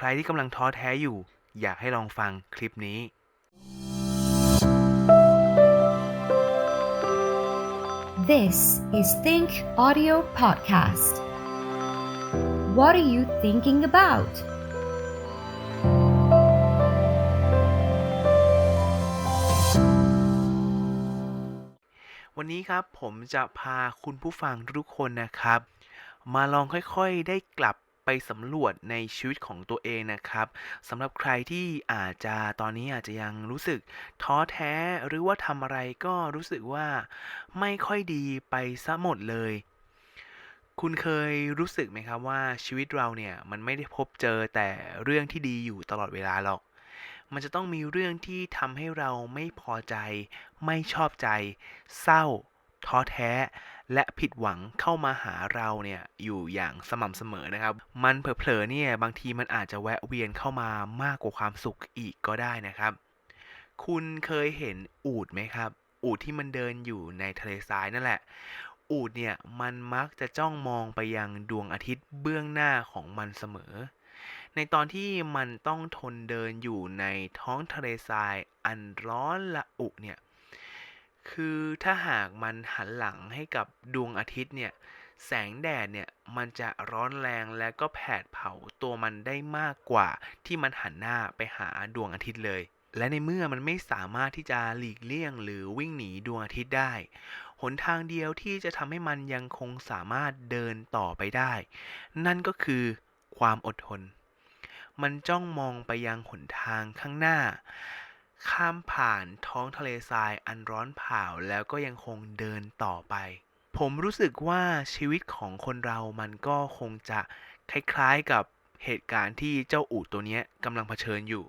ใครที่กำลังท้อแท้อยู่ อยากให้ลองฟังคลิปนี้ This is Think Audio Podcast. What are you thinking about? วันนี้ครับผมจะพาคุณผู้ฟังทุกคนนะครับ มาลองค่อยๆได้กลับ ไปสำรวจในชีวิตของตัวเองนะครับสำหรับใครที่อาจจะตอนนี้อาจจะยังรู้สึกท้อแท้หรือว่าทำอะไรก็รู้สึกว่าไม่ค่อยดีไปซะหมดเลย คุณเคยรู้สึกไหมครับว่าชีวิตเราเนี่ยมันไม่ได้พบเจอแต่เรื่องที่ดีอยู่ตลอดเวลาหรอกมันจะต้องมีเรื่องที่ทำให้เราไม่พอใจ ไม่ชอบใจ เศร้า ท้อแท้และผิดหวังเข้ามาหาเราเนี่ยอยู่อย่างสม่ำเสมอนะครับ มันเผลอๆเนี่ยบางทีมันอาจจะแวะเวียนเข้ามามากกว่าความสุขอีกก็ได้นะครับ คุณเคยเห็นอูฐไหมครับ อูฐที่มันเดินอยู่ในทะเลทรายนั่นแหละ อูฐเนี่ยมันมักจะจ้องมองไปยังดวงอาทิตย์เบื้องหน้าของมันเสมอ ในตอนที่มันต้องทนเดินอยู่ในท้องทะเลทรายอันร้อนละอุเนี่ย คือถ้าหากมันหันหลังให้กับดวงอาทิตย์เนี่ย แสงแดดเนี่ยมันจะร้อนแรงและก็แผดเผาตัวมันได้มากกว่าที่มันหันหน้าไปหาดวงอาทิตย์เลย และในเมื่อมันไม่สามารถที่จะหลีกเลี่ยงหรือวิ่งหนีดวงอาทิตย์ได้ หนทางเดียวที่จะทำให้มันยังคงสามารถเดินต่อไปได้ นั่นก็คือความอดทน มันจ้องมองไปยังหนทางข้างหน้า ข้ามผ่านท้องทะเลทรายอันร้อนเผาแล้วก็ยังคงเดินต่อไป ผมรู้สึกว่าชีวิตของคนเรามันก็คงจะคล้ายๆกับเหตุการณ์ที่เจ้าอูฐตัวนี้กำลังเผชิญอยู่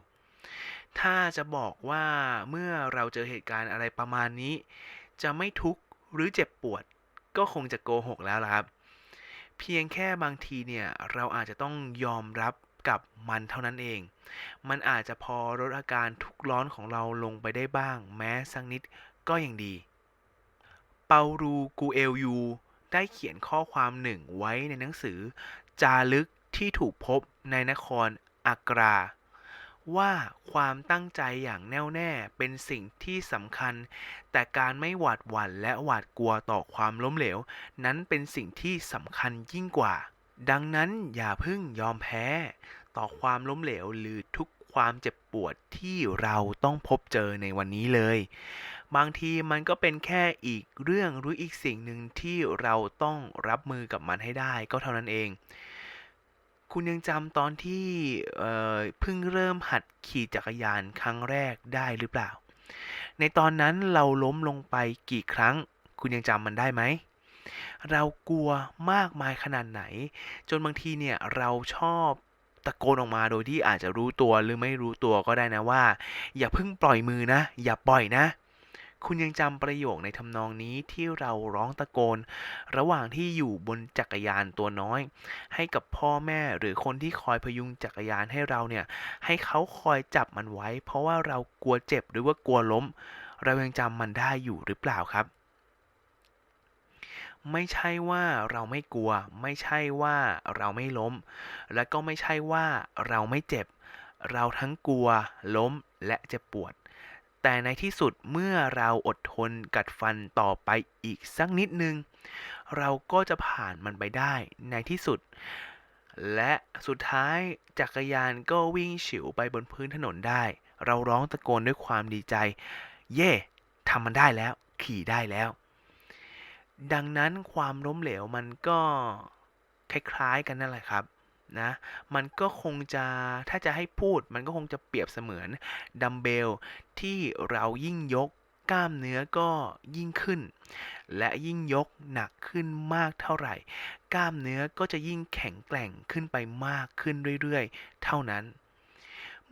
ถ้าจะบอกว่าเมื่อเราเจอเหตุการณ์อะไรประมาณนี้ จะไม่ทุกข์หรือเจ็บปวด ก็คงจะโกหกแล้วล่ะครับ เพียงแค่บางทีเนี่ยเราอาจจะต้องยอมรับ กับมันเท่านั้นเอง มันอาจจะพอลดอาการทุกข์ร้อนของเราลงไปได้บ้าง แม้สักนิดก็ยังดี เปารูกูเอลยู ได้เขียนข้อความหนึ่งไว้ในหนังสือ จารึกที่ถูกพบในนครอากรา ว่าความตั้งใจอย่างแน่วแน่เป็นสิ่งที่สำคัญ แต่การไม่หวาดหวั่นและหวาดกลัวต่อความล้มเหลว นั้นเป็นสิ่งที่สำคัญยิ่งกว่า ดังนั้นอย่าเพิ่งยอมแพ้ ต่อความล้มเหลวหรือทุกความเจ็บปวดที่เราต้องพบเจอในวันนี้เลย บางทีมันก็เป็นแค่อีกเรื่องหรืออีกสิ่งหนึ่งที่เราต้องรับมือกับมันให้ได้ก็เท่านั้นเอง คุณยังจำตอนที่เเพิ่งเริ่มหัดขี่จักรยานครั้งแรกได้หรือเปล่า ในตอนนั้นเราล้มลงไปกี่ครั้ง คุณยังจำมันได้ไหม เรากลัวมากมายขนาดไหน จนบางทีเนี่ยเราชอบตะโกนออกมาโดยที่อาจจะรู้ตัวหรือไม่รู้ตัวก็ได้นะว่า อย่าเพิ่งปล่อยมือนะ อย่าปล่อยนะ คุณยังจำประโยคในทำนองนี้ที่เราร้องตะโกน ระหว่างที่อยู่บนจักรยานตัวน้อย ให้กับพ่อแม่หรือคนที่คอยพยุงจักรยานให้เราเนี่ย ให้เขาคอยจับมันไว้ เพราะว่าเรากลัวเจ็บหรือว่ากลัวล้ม เรายังจำมันได้อยู่หรือเปล่าครับ ไม่ใช่ว่าเราไม่กลัว ไม่ใช่ว่าเราไม่ล้ม และก็ไม่ใช่ว่าเราไม่เจ็บ เราทั้งกลัว ล้มและเจ็บปวด แต่ในที่สุดเมื่อเราอดทนกัดฟันต่อไปอีกสักนิดนึง เราก็จะผ่านมันไปได้ในที่สุด และสุดท้ายจักรยานก็วิ่งฉิวไปบนพื้นถนนได้ เราร้องตะโกนด้วยความดีใจ เย่ทำมันได้แล้ว ขี่ได้แล้ว ดังนั้นความล้มเหลวมันก็คล้ายๆกันนั่นแหละครับนะมันก็คงจะถ้าจะให้พูดมันก็คงจะเปรียบเสมือนดัมเบลที่เรายิ่งยกกล้ามเนื้อก็ยิ่งขึ้น และยิ่งยกหนักขึ้นมากเท่าไหร่ กล้ามเนื้อก็จะยิ่งแข็งแกร่งขึ้นไปมากขึ้นเรื่อยๆ เท่านั้น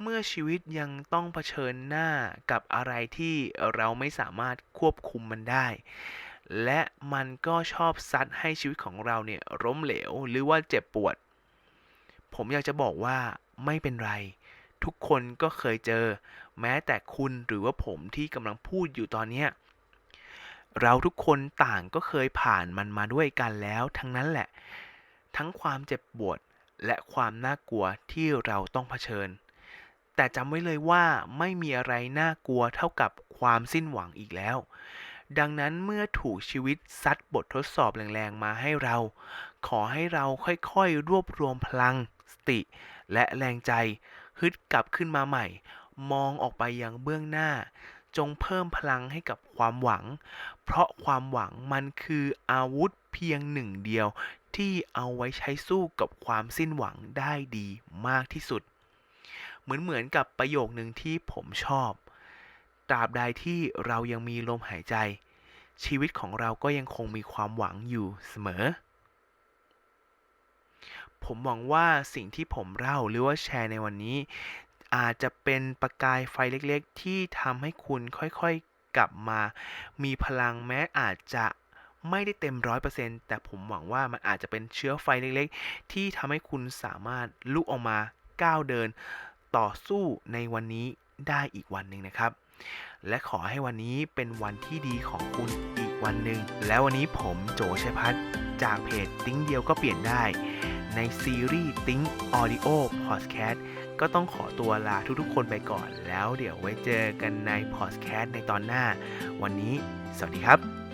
เมื่อชีวิตยังต้องเผชิญหน้ากับอะไรที่เราไม่สามารถควบคุมมันได้ และมันก็ชอบซัดให้ชีวิตของเราเนี่ยล้มเหลวหรือว่าเจ็บปวด ผมอยากจะบอกว่าไม่เป็นไร ทุกคนก็เคยเจอ แม้แต่คุณหรือว่าผมที่กำลังพูดอยู่ตอนนี้เราทุกคนต่างก็เคยผ่านมันมาด้วยกันแล้ว ทั้งนั้นแหละ ทั้งความเจ็บปวดและความน่ากลัวที่เราต้องเผชิญ แต่จำไว้เลยว่าไม่มีอะไรน่ากลัวเท่ากับความสิ้นหวังอีกแล้ว ดังนั้นเมื่อถูกชีวิตซัดบททดสอบแรงๆมาให้เรา ขอให้เราค่อยๆ รวบรวมพลัง สติ และแรงใจ ฮึดกลับขึ้นมาใหม่ มองออกไปยังเบื้องหน้า จงเพิ่มพลังให้กับความหวัง เพราะความหวังมันคืออาวุธเพียงหนึ่งเดียวที่เอาไว้ใช้สู้กับความสิ้นหวังได้ดีมากที่สุด เหมือนเหมือนกับประโยคหนึ่งที่ผมชอบ ตราบใดที่เรายังมีลมหายใจ ชีวิตของเราก็ยังคงมีความหวังอยู่เสมอ ผมหวังว่าสิ่งที่ผมเล่าหรือว่าแชร์ในวันนี้ อาจจะเป็นประกายไฟเล็กๆ ที่ทำให้คุณค่อยๆกลับมา มีพลังแม้อาจจะไม่ได้เต็มร้อยเปอร์เซ็นต์แต่ผมหวังว่ามันอาจจะเป็นเชื้อไฟเล็กๆ ที่ทำให้คุณสามารถลุกออกมาก้าวเดิน ต่อสู้ในวันนี้ได้อีกวันหนึ่งนะครับ และขอให้วันนี้เป็นวันที่ดีของคุณอีกวันหนึ่ง และวันนี้ผมโจชัยพัฒน์จากเพจติ้งเดียวก็เปลี่ยนได้ ในซีรีส์ติ้งออดิโอพอดแคสต์ก็ต้องขอตัวลาทุกๆ คนไปก่อน แล้วเดี๋ยวไว้เจอกันในพอดแคสต์ในตอนหน้า วันนี้ สวัสดีครับ